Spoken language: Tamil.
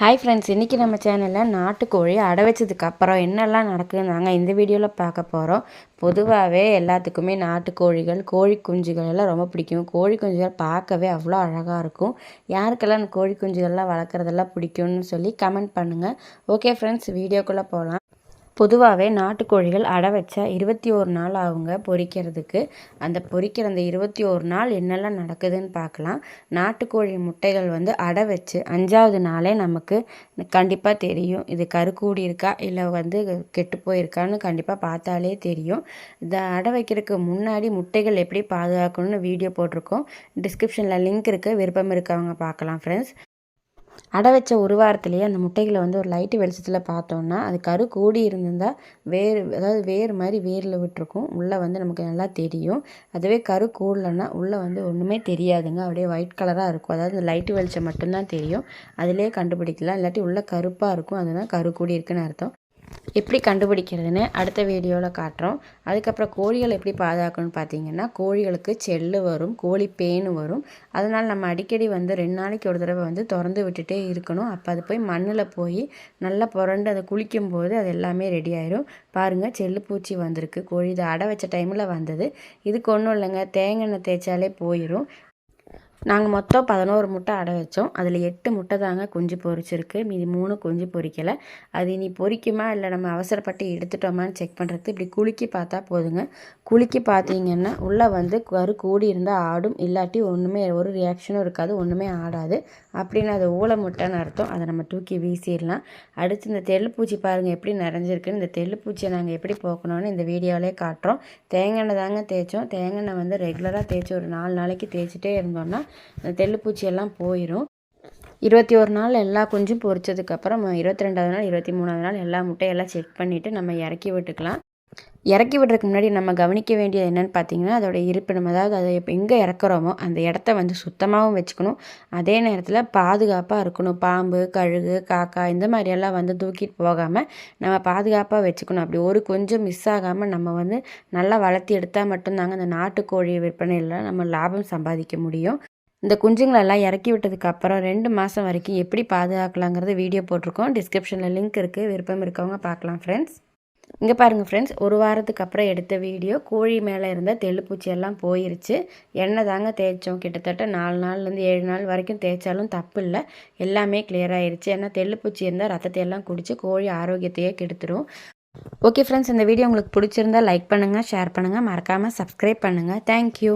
ஹாய் ஃப்ரெண்ட்ஸ் இன்றைக்கி நம்ம சேனலில் நாட்டுக்கோழி அடை வச்சதுக்கப்புறம் என்னெல்லாம் நடக்குதுன்னு நாங்கள் இந்த வீடியோவில் பார்க்க போகிறோம் பொதுவாகவே எல்லாத்துக்குமே நாட்டுக்கோழிகள் கோழி குஞ்சுகள் எல்லாம் ரொம்ப பிடிக்கும். கோழி குஞ்சுகள் பார்க்கவே அவ்வளோ அழகாக இருக்கும். யாருக்கெல்லாம் கோழி குஞ்சுகள்லாம் வளர்க்குறதெல்லாம் பிடிக்கும்னு சொல்லி கமெண்ட் பண்ணுங்கள் ஓகே ஃப்ரெண்ட்ஸ் வீடியோக்குள்ளே போகலாம். பொதுவாகவே நாட்டுக்கோழிகள் அடை வச்சா இருபத்தி ஒரு நாள் ஆகுங்க பொறிக்கிறதுக்கு. அந்த பொறிக்கிற அந்த இருபத்தி ஒரு நாள் என்னெல்லாம் நடக்குதுன்னு பார்க்கலாம். நாட்டுக்கோழி முட்டைகள் வந்து அடை வச்சு அஞ்சாவது நாளே நமக்கு கண்டிப்பாக தெரியும். இது கருக்கூடி இருக்கா? இல்லை வந்து கெட்டு போயிருக்கான்னு கண்டிப்பாக பார்த்தாலே தெரியும். இந்த அடை வைக்கிறதுக்கு முன்னாடி முட்டைகள் எப்படி பாதுகாக்கணும்னு வீடியோ போட்டிருக்கோம். டிஸ்கிரிப்ஷனில் லிங்க் இருக்குது விருப்பம் இருக்கவங்க பார்க்கலாம் ஃப்ரெண்ட்ஸ் அடை வச்ச ஒரு வாரத்துலேயே அந்த முட்டைகளை வந்து ஒரு லைட்டு வெளிச்சத்தில் பார்த்தோன்னா அது கரு கூடி இருந்திருந்தால் வேர் அதாவது வேர் மாதிரி வேரில் விட்டுருக்கும். உள்ளே வந்து நமக்கு நல்லா தெரியும். அதுவே கரு கூடலன்னா உள்ளே வந்து ஒன்றுமே தெரியாதுங்க. அப்படியே ஒயிட் கலராக இருக்கும். அதாவது லைட்டு வெளிச்சம் மட்டும்தான் தெரியும். அதிலே கண்டுபிடிக்கலாம். இல்லாட்டி உள்ளே கருப்பாக இருக்கும். அதுதான் கரு கூடி இருக்குன்னு அர்த்தம். எப்படி கண்டுபிடிக்கிறதுன்னு அடுத்த வீடியோவில் காட்டுறோம். அதுக்கப்புறம் கோழிகள் எப்படி பாதுகாக்கணும்னு பார்த்தீங்கன்னா கோழிகளுக்கு செல்லு வரும் கோழி பேனு வரும். அதனால் நம்ம அடிக்கடி வந்து ரெண்டு நாளைக்கு ஒரு தடவை வந்து திறந்து விட்டுட்டே இருக்கணும். அப்போ அது போய் மண்ணில் போய் நல்லா புரண்டு அதை குளிக்கும் போது அது எல்லாமே ரெடி ஆயிரும். பாருங்கள் செல்லு பூச்சி வந்திருக்கு. கோழி இதை அடை வச்ச டைமில் வந்தது. இதுக்கு ஒன்றும் இல்லைங்க தேங்காய் தேய்ச்சாலே போயிடும் நாங்கள் மொத்தம் பதினோரு முட்டை அடை வச்சோம். அதில் எட்டு முட்டை தாங்க குஞ்சு பொரிச்சிருக்கு. மீதி மூணு குஞ்சு பொரிக்கலை. அது இனி பொரிக்குமா இல்லை நம்ம அவசரப்பட்டு எடுத்துட்டோமான்னு செக் பண்ணுறது இப்படி குலுக்கி பார்த்தா போதுங்க. குலுக்கி பார்த்தீங்கன்னா உள்ளே வந்து கரு கூடி இருந்தால் ஆடும். இல்லாட்டி ஒன்றுமே ஒரு ரியாக்ஷனும் இருக்காது ஒன்றுமே ஆடாது. அப்படின்னு அது ஊழ முட்டைன்னு அர்த்தம். அதை நம்ம தூக்கி வீசிடலாம். அடுத்து இந்த தெல்லுப்பூச்சி பாருங்கள் எப்படி நிறைஞ்சிருக்குன்னு. இந்த தெல்லுப்பூச்சியை நாங்கள் எப்படி போக்கணும்னு இந்த வீடியோவிலே காட்டுறோம். தேங்காய் தாங்க தேய்ச்சோம். தேங்காய் வந்து ரெகுலராக தேய்ச்சி ஒரு நாலு நாளைக்கு தேய்ச்சிட்டே இருந்தோம்னா தெல்லுப்பூச்சியெல்லாம் போயிடும் இருபத்தி ஒரு நாள் எல்லா குஞ்சும் பொரிச்சதுக்கப்புறம் இருபத்தி ரெண்டாவது நாள் இருபத்தி மூணாவது நாள் எல்லா முட்டையெல்லாம் செக் பண்ணிவிட்டு நம்ம இறக்கி விட்டுக்கலாம். இறக்கி விடுறதுக்கு முன்னாடி நம்ம கவனிக்க வேண்டியது என்னென்னு பார்த்தீங்கன்னா அதோடய இருப்பிடம் அதாவது அதை இப்போ எங்கே இறக்குறோமோ அந்த இடத்த வந்து சுத்தமாகவும் வச்சுக்கணும். அதே நேரத்தில் பாதுகாப்பாக இருக்கணும். பாம்பு கழுகு காக்கா இந்த மாதிரியெல்லாம் வந்து தூக்கிட்டு போகாமல் நம்ம பாதுகாப்பாக வச்சுக்கணும். அப்படி ஒரு கொஞ்சம் மிஸ் ஆகாமல் நம்ம வந்து நல்லா வளர்த்தி எடுத்தால் மட்டும்தாங்க அந்த நாட்டுக்கோழி விற்பனையில் நம்ம லாபம் சம்பாதிக்க முடியும். இந்த குஞ்சுங்களெல்லாம் இறக்கி விட்டதுக்கு அப்புறம் ரெண்டு மாதம் வரைக்கும் எப்படி பாதுகாக்கலாங்கிறது வீடியோ போட்டிருக்கோம். டிஸ்கிரிப்ஷனில் லிங்க் இருக்குது விருப்பம் இருக்கவங்க பார்க்கலாம் ஃப்ரெண்ட்ஸ் இங்கே பாருங்கள் ஃப்ரெண்ட்ஸ் ஒரு வாரத்துக்கு அப்புறம் எடுத்த வீடியோ. கோழி மேலே இருந்த தெள்ளுப்பூச்சியெல்லாம் போயிருச்சு. எண்ணெய் தாங்க தேய்ச்சோம். கிட்டத்தட்ட நாலு நாள்லேருந்து ஏழு நாள் வரைக்கும் தேய்ச்சாலும் தப்பு இல்லை. எல்லாமே கிளியர் ஆயிருச்சு. ஏன்னா தெள்ளுப்பூச்சி இருந்தால் ரத்தத்தை எல்லாம் குடித்து கோழி ஆரோக்கியத்தையே கெடுத்துரும். ஓகே ஃப்ரெண்ட்ஸ் இந்த வீடியோ உங்களுக்கு பிடிச்சிருந்தா லைக் பண்ணுங்கள் ஷேர் பண்ணுங்கள் மறக்காமல் சப்ஸ்கிரைப் பண்ணுங்கள் தேங்க்யூ